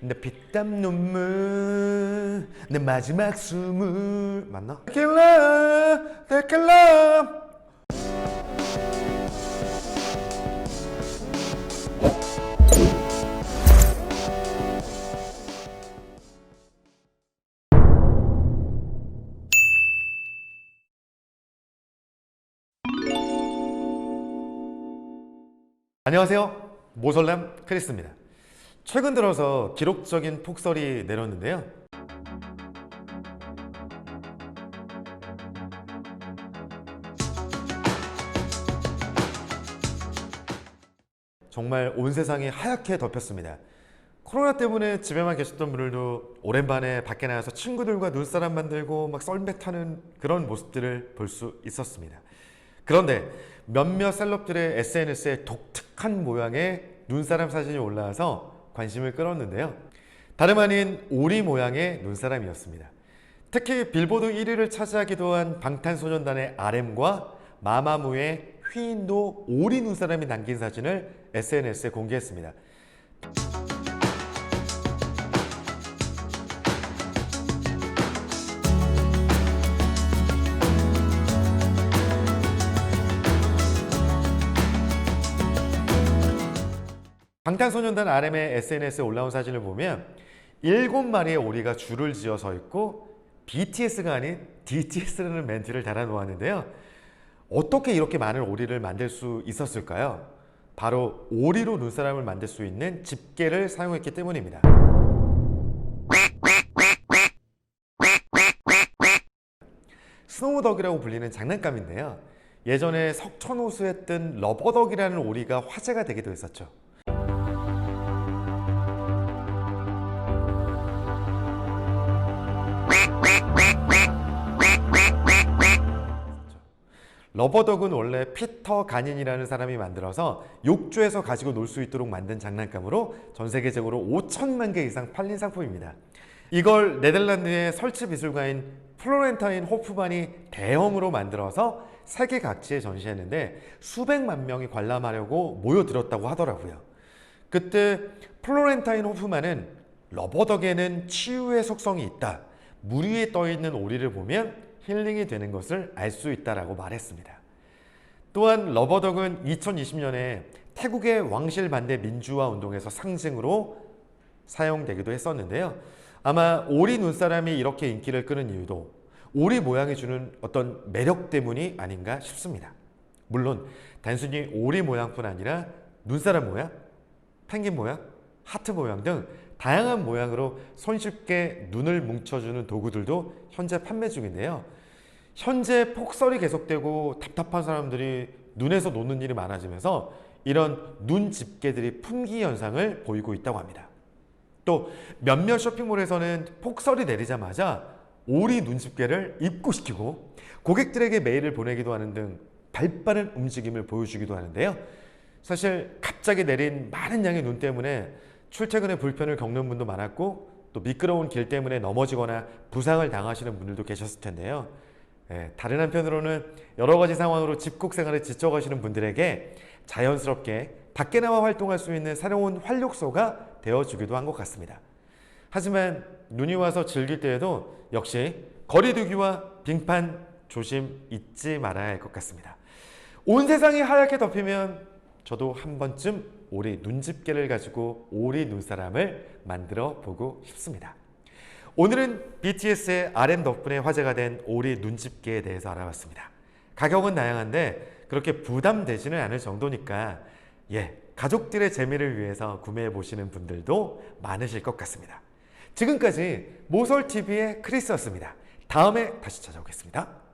내 피땀 눈물 내 마지막 숨을 맞나? 데킬라 데킬라 안녕하세요. 모설남 크리스입니다. 최근 들어서 기록적인 폭설이 내렸는데요. 정말 온 세상이 하얗게 덮였습니다. 코로나 때문에 집에만 계셨던 분들도 오랜만에 밖에 나가서 친구들과 눈사람 만들고 막 썰매 타는 그런 모습들을 볼 수 있었습니다. 그런데 몇몇 셀럽들의 SNS에 독특한 모양의 눈사람 사진이 올라와서 관심을 끌었는데요. 다름 아닌 오리 모양의 눈사람이었습니다. 특히 빌보드 1위를 차지하기도 한 방탄소년단의 RM과 마마무의 휘인도 오리 눈사람이 남긴 사진을 SNS에 공개했습니다. 방탄소년단 RM의 SNS에 올라온 사진을 보면 일곱 마리의 오리가 줄을 지어 서 있고 BTS가 아닌 DTS라는 멘트를 달아 놓았는데요. 어떻게 이렇게 많은 오리를 만들 수 있었을까요? 바로 오리로 눈사람을 만들 수 있는 집게를 사용했기 때문입니다. 스노우덕이라고 불리는 장난감인데요. 예전에 석촌호수에 뜬 러버덕이라는 오리가 화제가 되기도 했었죠. 러버덕은 원래 피터 간인이라는 사람이 만들어서 욕조에서 가지고 놀 수 있도록 만든 장난감으로 전 세계적으로 5천만 개 이상 팔린 상품입니다. 이걸 네덜란드의 설치 미술가인 플로렌타인 호프만이 대형으로 만들어서 세계 각지에 전시했는데 수백만 명이 관람하려고 모여들었다고 하더라고요. 그때 플로렌타인 호프만은 러버덕에는 치유의 속성이 있다. 물 위에 떠 있는 오리를 보면 힐링이 되는 것을 알 수 있다라고 말했습니다. 또한 러버덕은 2020년에 태국의 왕실 반대 민주화 운동에서 상징으로 사용되기도 했었는데요. 아마 오리 눈사람이 이렇게 인기를 끄는 이유도 오리 모양이 주는 어떤 매력 때문이 아닌가 싶습니다. 물론 단순히 오리 모양뿐 아니라 눈사람 모양, 펭귄 모양, 하트 모양 등 다양한 모양으로 손쉽게 눈을 뭉쳐주는 도구들도 현재 판매 중인데요. 현재 폭설이 계속되고 답답한 사람들이 눈에서 노는 일이 많아지면서 이런 눈 집게들이 품귀 현상을 보이고 있다고 합니다. 또 몇몇 쇼핑몰에서는 폭설이 내리자마자 오리 눈 집게를 입고시키고 고객들에게 메일을 보내기도 하는 등 발빠른 움직임을 보여주기도 하는데요. 사실 갑자기 내린 많은 양의 눈 때문에 출퇴근에 불편을 겪는 분도 많았고 또 미끄러운 길 때문에 넘어지거나 부상을 당하시는 분들도 계셨을 텐데요. 예, 다른 한편으로는 여러 가지 상황으로 집콕 생활에 지쳐가시는 분들에게 자연스럽게 밖에 나와 활동할 수 있는 새로운 활력소가 되어주기도 한 것 같습니다. 하지만 눈이 와서 즐길 때에도 역시 거리두기와 빙판 조심 잊지 말아야 할 것 같습니다. 온 세상이 하얗게 덮이면 저도 한 번쯤 오리 눈집게를 가지고 오리 눈사람을 만들어 보고 싶습니다. 오늘은 BTS의 RM 덕분에 화제가 된 오리 눈집게에 대해서 알아봤습니다. 가격은 다양한데 그렇게 부담되지는 않을 정도니까 예, 가족들의 재미를 위해서 구매해 보시는 분들도 많으실 것 같습니다. 지금까지 모설TV의 크리스였습니다. 다음에 다시 찾아오겠습니다.